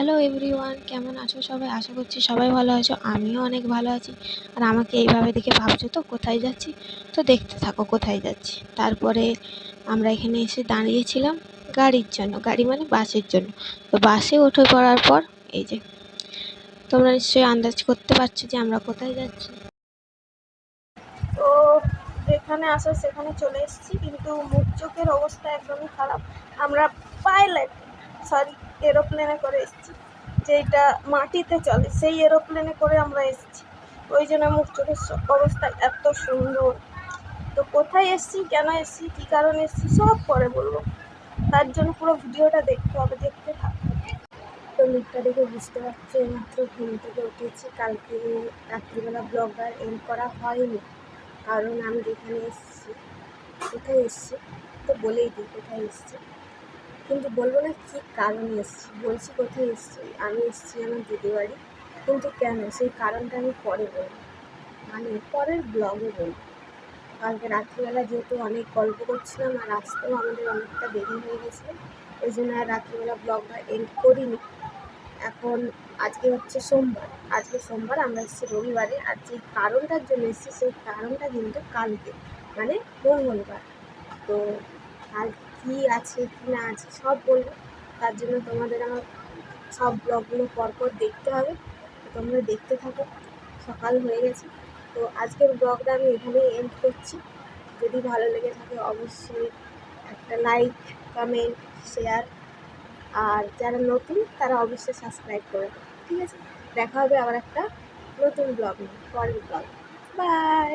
Everyone কেমন আছো সবাই? আশা করছি সবাই ভালো আছো, আমিও অনেক ভালো আছি। আর আমাকে এইভাবে দেখে ভাবছ তো কোথায় যাচ্ছি? তো দেখতে থাকো কোথায় যাচ্ছি। তারপরে আমরা এখানে এসে দাঁড়িয়েছিলাম গাড়ির জন্য, গাড়ি মানে বাসের জন্য। তো বাসে উঠে পড়ার পর, এই যে, তোমরা নিশ্চয়ই আন্দাজ করতে পারছ যে আমরা কোথায় যাচ্ছি। তো যেখানে আসো সেখানে চলে এসেছি, কিন্তু মুখ চোখের অবস্থা একদমই খারাপ। আমরা পাইলট। সরি, এরোপ্লেনে করে এসেছি। যেটা মাটিতে চলে, সেই এরোপ্লেনে করে আমরা এসেছি। ওই জন্য মুখ চোখের অবস্থা এত সুন্দর। তো কোথায় এসেছি, কেন এসেছি, কী কারণে এসেছি, সব পরে বলব। তার জন্য পুরো ভিডিওটা দেখতে হবে, দেখতে থাকো। তো মুখটা দেখে বুঝতে পারছি, মাত্র ঘুম থেকে উঠেছি। কালকে রাত্রিবেলা ব্লগটা এন্ড করা হয়নি, কারণ আমি যেখানে এসেছি, কোথায় এসেছি? তো বলেই দিই, কোথায় এসেছি। কিন্তু বলব না কী কারণে এসেছি, বলছি কোথায় এসেছি, আমি এসেছি আমার দিদি বাড়ি কিন্তু কেন? সেই কারণটা আমি পরে বলব। মানে পরের ব্লগে বলব। কালকে রাত্রিবেলা যেহেতু অনেক গল্প করছিলাম আর আসতেও আমাদের অনেকটা দেরি হয়ে গেছে ওই জন্য আর রাত্রিবেলা ব্লগটা এন্ড করিনি। এখন আজকে হচ্ছে সোমবার, আজকে সোমবার আমরা এসেছি রবিবারে আর যে কারণটার জন্য এসেছি সেই কারণটা কিন্তু কালকে মানে মঙ্গলবার। তো কাল কী আছে, কী না আছে, সব বলব। তার জন্য তোমাদের আমার সব ব্লগগুলো পরপর দেখতে হবে। তোমরা দেখতে থাকো, সকাল হয়ে গেছে। তো আজকের ব্লগটা আমি এখানেই এন্ড করছি। যদি ভালো লেগে থাকে অবশ্যই একটা লাইক কমেন্ট শেয়ার আর যারা নতুন, তারা অবশ্যই সাবস্ক্রাইব করে ঠিক আছে? দেখা হবে আবার একটা নতুন ব্লগ নিয়ে, পরের ব্লগ বাই